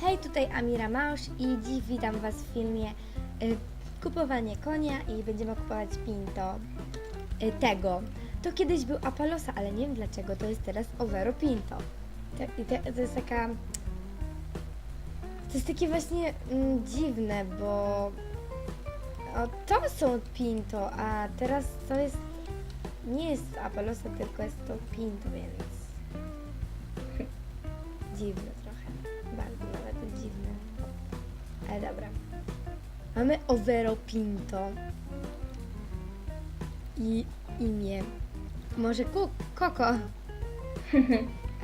Hej, tutaj Amira Małż i dziś witam Was w filmie y, kupowanie konia i będziemy kupować Pinto y, tego. To kiedyś był Apalosa, ale nie wiem dlaczego, to jest teraz Overo Pinto. To, to, to jest taka... To jest takie właśnie mm, dziwne, bo o, to są Pinto, a teraz to jest... Nie jest Apalosa, tylko jest to Pinto, więc... Dziwne trochę. Ale dobra. Mamy Overo Pinto. I imię. Może ku Koko.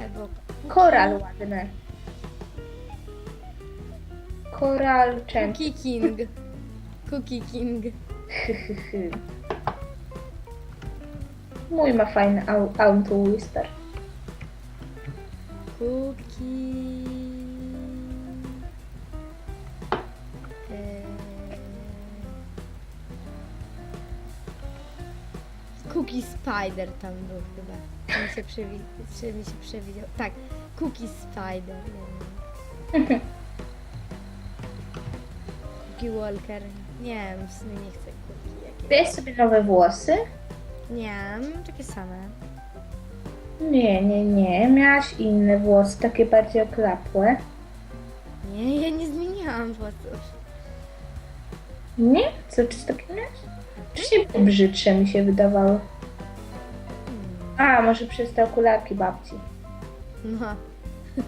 Albo Koral ładny. Koral czem. Cookie King. Cookie King. Mój ma fajny au- auto whisper. Cookie. Cookie Spider tam był chyba. Czy mi się, przewi- czy mi się przewidział? Tak, Cookie Spider. Nie wiem. Cookie Walker. Nie wiem, w sumie nie chcę Cookie. Jakie... Bierz sobie nowe włosy? Nie, takie same. Nie, nie, nie. Miałaś inne włosy, takie bardziej oklapłe. Nie, ja nie zmieniałam włosów. Nie? Co, czy takie miałaś? Czy się brzydsze mi się wydawało? A, może przez te okularki babci. No.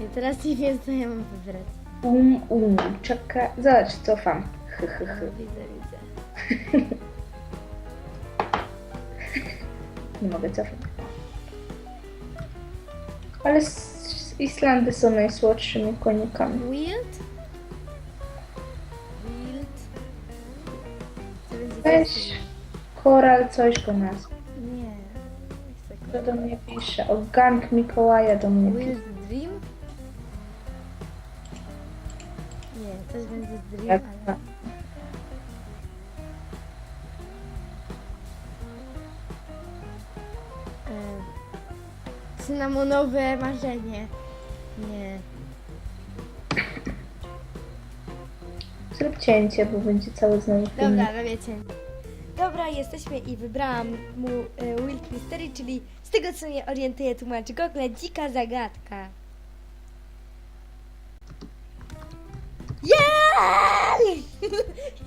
I teraz nie wiem, co ja mam wybrać. Um, um, czeka. Zobacz, cofam. Hy, hy, hy. Widzę, widzę. Nie mogę cofać. Ale z, z Islandy są najsłodszymi konikami. Wild? Weź? Koral coś po nas. Nie. Kto do mnie pisze? O gang Mikołaja do mnie pisze. Wild Dream? Nie, coś będzie z Dream, Jak ale... E, cynamonowe marzenie. Nie. Zrób cięcie, bo będzie cały znowu film. Dobra, no wiecie. Dobra, jesteśmy i wybrałam mu e, Wild Mystery, czyli z tego co mnie orientuje tłumacz Google, dzika zagadka. Jej!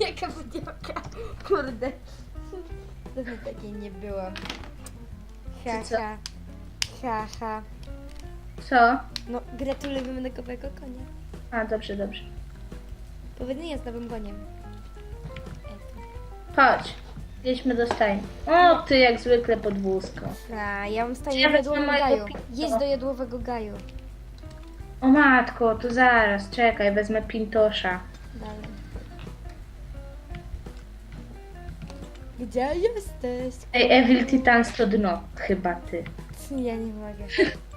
Jaka pudełka. Kurde. Dawno takiej nie było. Ha, Czy co? ha. Ha, ha. Co? No, gratulujemy nowego konia. A, dobrze, dobrze. Powodzenia z nowym koniem. Chodź. Jedźmy do stajni. O, ty jak zwykle pod wózką. A, ja mam Czy ja do wezmę jadłowego mojego gaju. Jedź do jadłowego gaju. O matko, to zaraz, czekaj, wezmę Pintosza. Dalej. Gdzie jesteś? Ej, Evil Titans to dno, chyba ty. Ja nie mogę.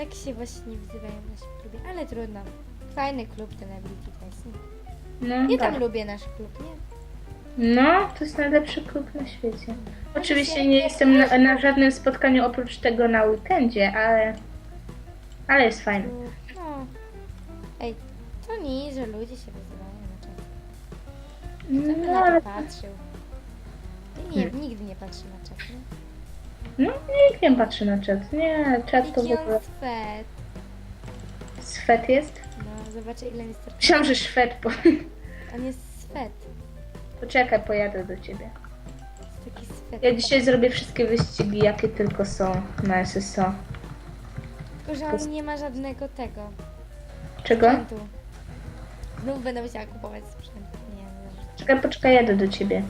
Tak się właśnie wzywają nasi klubie, ale trudno. Fajny klub ten Ability Tyson. No, Ja tam tak. lubię nasz klub, nie? No, to jest najlepszy klub na świecie. Oczywiście nie jestem na, na żadnym spotkaniu oprócz tego na weekendzie, ale... Ale jest fajny. No. Ej, to nie, że ludzie się wyzywają na czas. Kto by No, na ale... to patrzył? Ty nie, Hmm. nigdy nie patrzy na czas, nie? No, nikt nie patrzy na czat. Nie, czat to w ogóle... on swet. Jest? No, zobaczę ile mi starczy. Myślałam, że szwed. Po... On jest swet. Poczekaj, pojadę do ciebie. Jest taki swet. Ja dzisiaj zrobię wszystkie wyścigi, jakie tylko są na SSO. Tylko, że on nie ma żadnego tego. Czego? Sprzętu. Znów będę musiała kupować sprzęt. Nie, no. Czekaj, poczekaj, jadę do ciebie.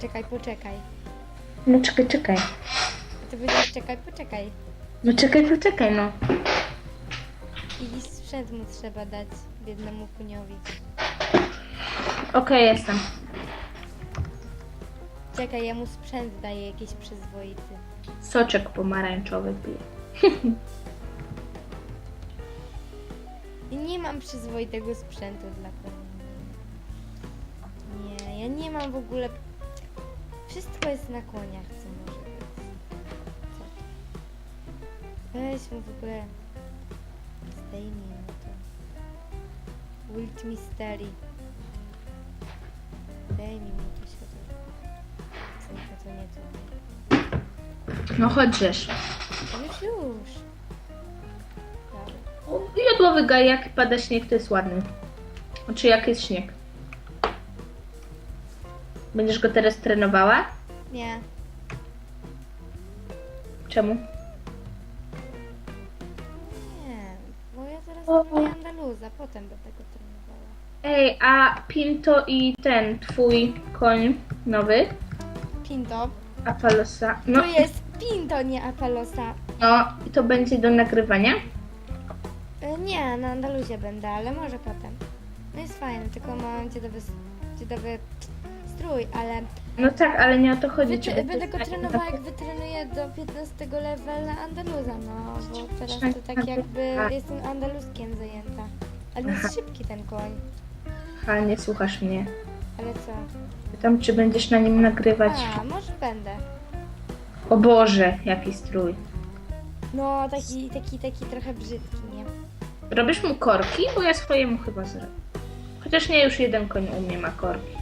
Czekaj, poczekaj. No czekaj, czekaj. Ty będziesz czekaj, poczekaj. No czekaj, poczekaj, no. I sprzęt mu trzeba dać biednemu kuniowi. Okej, jestem. Czekaj, ja mu sprzęt daję jakiś przyzwoity. Soczek pomarańczowy piję. I nie mam przyzwoitego sprzętu dla koni. Nie, Ja nie mam w ogóle... Wszystko jest na koniach, co może być. Co? Weź mu w ogóle... Zdejmij mu to. Wild Mystery. Daj mi mu to. Tylko to nie to. No chodźesz. Już, już. Dobra. O, Jodłowy gaj, jak pada śnieg, to jest ładny. Znaczy, jak jest śnieg. Będziesz go teraz trenowała? Nie. Czemu? Nie, bo ja teraz O. robię Andaluza, potem będę go trenowała. Ej, a Pinto i ten twój koń nowy, Pinto. Apalosa, no, To jest Pinto, nie Apalosa. no i to będzie do nagrywania? E, Nie, na Andaluzie będę, ale może potem. No jest fajny, tylko mam dziedowy, dziedowy strój, ale No tak, ale nie o to chodzi. czy będzie będę go trenowała jak wytrenuję do 15 levela Andaluza, no bo teraz to tak jakby jestem andaluskiem zajęta. Ale jest szybki ten koń. A, nie słuchasz mnie. Ale co? Pytam, czy będziesz na nim nagrywać. A, może będę. O Boże, jaki strój. No, taki, taki, taki trochę brzydki, nie? Robisz mu korki? Bo ja swojemu chyba zrobię. Chociaż nie, już jeden koń u mnie ma korki.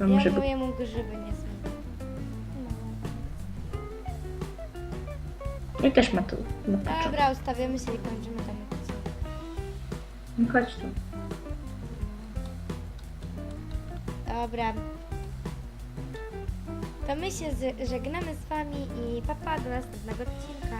Ja może być. mojemu grzyby nie zmienię. No. I też ma tu na początku. Dobra, ustawiamy się i kończymy ten odcinek. No chodź tu. Dobra. To my się z- żegnamy z wami i papa do następnego odcinka.